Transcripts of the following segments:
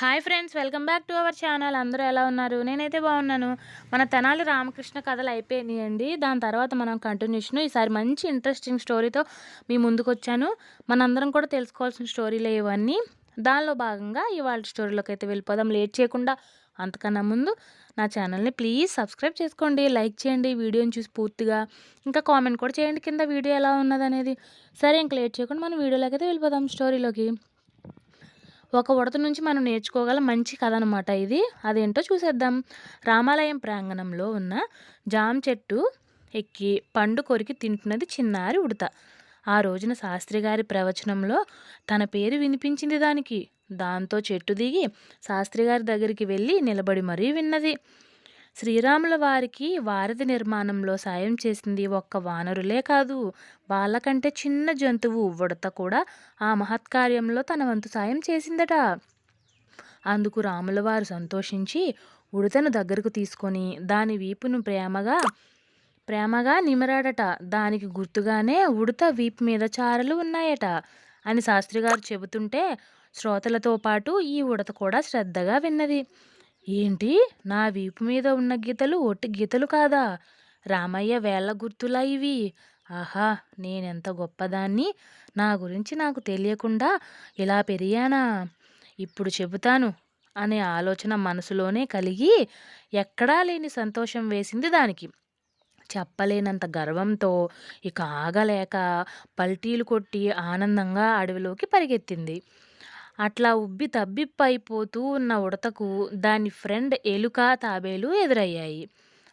Hi friends welcome back to our channel. అందరూ ఎలా ఉన్నారు? నేనైతే బాగున్నాను. మన తెనాలి రామకృష్ణ కథలు అయిపోయినాయండి. దాని తర్వాత మనం కంటిన్యూషన్ ఈసారి మంచి ఇంట్రెస్టింగ్ స్టోరీతో మీ ముందుకు వచ్చాను మనందరం కూడా తెలుసుకోవాల్సిన స్టోరీలే ఇవన్నీ. దానిలో భాగంగా ఇవాళ స్టోరీలోకి అయితే వెళ్ళిపోదాం. లేట్ చేయకుండా అంతకన్నా ముందు నా ఛానల్ని ప్లీజ్ సబ్స్క్రైబ్ చేసుకోండి. లైక్ చేయండి. వీడియోని చూసి పూర్తిగా ఇంకా కామెంట్ కూడా చేయండి. కింద వీడియో ఎలా ఉన్నదనేది. సరే ఇంక లేట్ చేయకుండా మనం వీడియోలోకి అయితే వెళ్ళిపోదాం. స్టోరీలోకి ఒక ఉడత నుంచి మనం నేర్చుకోగల మంచి కథ అనమాట ఇది. అదేంటో చూసేద్దాం. రామాలయం ప్రాంగణంలో ఉన్న జామ చెట్టు ఎక్కి పండు కొరికి తింటున్నది చిన్నారి ఉడత. ఆ రోజున శాస్త్రి గారి ప్రవచనంలో తన పేరు వినిపించింది దానికి. దాంతో చెట్టు దిగి శాస్త్రి గారి దగ్గరికి వెళ్ళి నిలబడి మరీ విన్నది. శ్రీరాముల వారికి వారధి నిర్మాణంలో సాయం చేసింది ఒక్క వానరులే కాదు వాళ్ళకంటే చిన్న జంతువు ఉడత కూడా ఆ మహత్కార్యంలో తన వంతు సాయం చేసిందట. అందుకు రాముల వారు సంతోషించి ఉడతను దగ్గరకు తీసుకొని దాని వీపును ప్రేమగా ప్రేమగా నిమరాడట. దానికి గుర్తుగానే ఉడత వీపు మీద చారలు ఉన్నాయట అని శాస్త్రి గారు చెబుతుంటే శ్రోతలతో పాటు ఈ ఉడత కూడా శ్రద్ధగా విన్నది. ఏంటి? నా వీపు మీద ఉన్న గీతలు ఒట్టి గీతలు కాదా? రామయ్య వేళ్ళ గుర్తులా ఇవి. ఆహా నేనెంత గొప్పదాన్ని? నా గురించి నాకు తెలియకుండా ఇలా పెరిగానా? ఇప్పుడు చెబుతాను అనే ఆలోచన మనసులోనే కలిగి ఎక్కడా లేని సంతోషం వేసింది దానికి. చెప్పలేనంత గర్వంతో ఇక ఆగలేక పల్టీలు కొట్టి ఆనందంగా అడవిలోకి పరిగెత్తింది. అట్లా ఉబ్బి తబ్బిప్పైపోతూ ఉన్న ఉడతకు దాని ఫ్రెండ్ ఎలుక తాబేలు ఎదురయ్యాయి.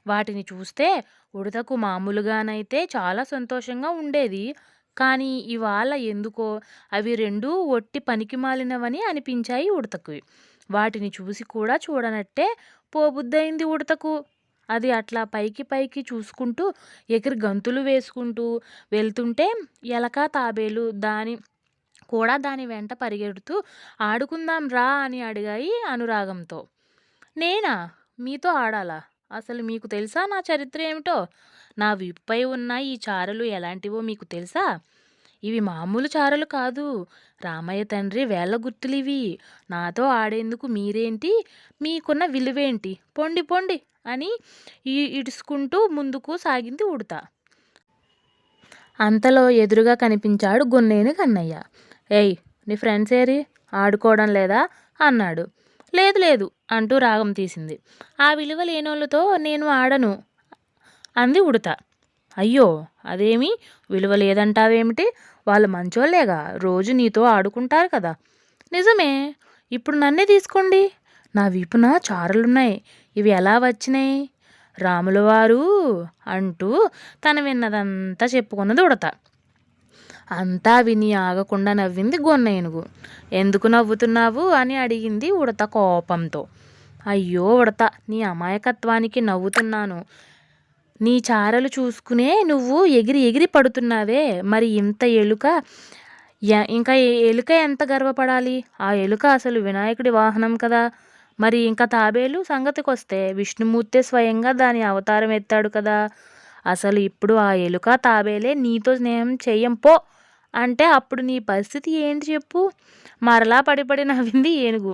వాటిని చూస్తే ఉడతకు మామూలుగానైతే చాలా సంతోషంగా ఉండేది. కానీ ఇవాళ ఎందుకో అవి రెండూ ఒట్టి పనికిమాలినవని అనిపించాయి ఉడతకు. వాటిని చూసి కూడా చూడనట్టే పోబుద్దయింది ఉడతకు. అది అట్లా పైకి పైకి చూసుకుంటూ ఎగిరి గంతులు వేసుకుంటూ వెళ్తుంటే ఎలక తాబేలు దాని కూడా దాని వెంట పరిగెడుతూ ఆడుకుందాం రా అని అడిగాయి అనురాగంతో. నేనా? మీతో ఆడాలా? అసలు మీకు తెలుసా నా చరిత్ర ఏమిటో? నా వీపుపై ఉన్న ఈ చారలు ఎలాంటివో మీకు తెలుసా? ఇవి మామూలు చారలు కాదు. రామయ్య తండ్రి వేళ్ళ గుర్తులివి నాతో ఆడేందుకు మీరేంటి? మీకున్న విలువేంటి? పొండి పొండి అని ఇడుచుకుంటూ ముందుకు సాగింది ఉడతా. అంతలో ఎదురుగా కనిపించాడు గున్నేని కన్నయ్య. ఏయ్ నీ ఫ్రెండ్స్ ఏరి? ఆడుకోవడం లేదా? అన్నాడు. లేదు లేదు అంటూ రాగం తీసింది. ఆ విలువ లేనోళ్ళతో నేను ఆడను. అంది ఉడత. అయ్యో అదేమి? విలువ లేదంటావేమిటి? వాళ్ళు మంచోళ్ళేగా రోజు నీతో ఆడుకుంటారు కదా. నిజమే. ఇప్పుడు నన్నే తీసుకోండి. నా వీపున చారలున్నాయి. ఇవి ఎలా వచ్చినాయి? రాములవారు అంటూ తను విన్నదంతా చెప్పుకున్నది ఉడత. అంతా విని ఆగకుండా నవ్వింది గొన్న ఏనుగు ఎందుకు నవ్వుతున్నావు? అని అడిగింది ఉడత కోపంతో. అయ్యో ఉడత నీ అమాయకత్వానికి నవ్వుతున్నాను. నీ చారలు చూసుకునే నువ్వు ఎగిరి ఎగిరి పడుతున్నావే. మరి ఇంత ఎలుక ఇంకా ఎలుక ఎంత గర్వపడాలి? ఆ ఎలుక అసలు వినాయకుడి వాహనం కదా. మరి ఇంకా తాబేలు సంగతికి వస్తే విష్ణుమూర్తే స్వయంగా దాని అవతారం ఎత్తాడు కదా. అసలు ఇప్పుడు ఆ ఎలుక తాబేలే నీతో స్నేహం చెయ్యం పో అంటే అప్పుడు నీ పరిస్థితి ఏంటి చెప్పు. మరలా పడిపడి నవ్వింది ఏనుగు.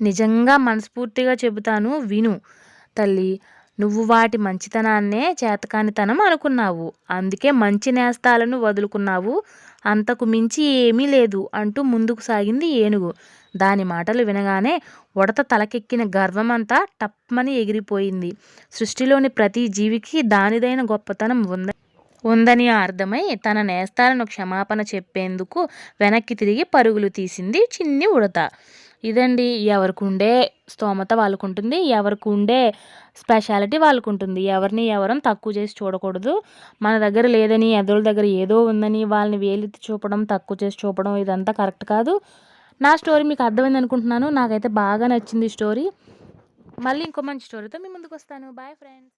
నిజంగా మనస్ఫూర్తిగా చెబుతాను విను. తల్లి నువ్వు వాటి మంచితనాన్నే చేతకానితనం అనుకున్నావు. అందుకే మంచి నేస్తాలను వదులుకున్నావు. అంతకు మించి ఏమీ లేదు అంటూ ముందుకు సాగింది ఏనుగు. దాని మాటలు వినగానే ఉడత తలకెక్కిన గర్వమంతా టప్మని ఎగిరిపోయింది. సృష్టిలోని ప్రతి జీవికి దానిదైన గొప్పతనం ఉంది ఉందని అర్థమై తన నేస్తాలను క్షమాపణ చెప్పేందుకు వెనక్కి తిరిగి పరుగులు తీసింది చిన్ని ఉడత. ఇదండి ఎవరికి ఉండే స్తోమత వాళ్ళకు ఉంటుంది ఎవరికి ఉండే స్పెషాలిటీ వాళ్ళకు ఉంటుంది ఎవరిని ఎవరం తక్కువ చేసి చూడకూడదు. మన దగ్గర లేదని ఎదురుల దగ్గర ఏదో ఉందని వాళ్ళని వేలెత్తి చూపడం తక్కువ చేసి చూపడం ఇదంతా కరెక్ట్ కాదు. నా స్టోరీ మీకు అర్థమైంది అనుకుంటున్నాను. నాకైతే బాగా నచ్చింది స్టోరీ. మళ్ళీ ఇంకో మంచి స్టోరీతో మీ ముందుకు వస్తాను. Bye friends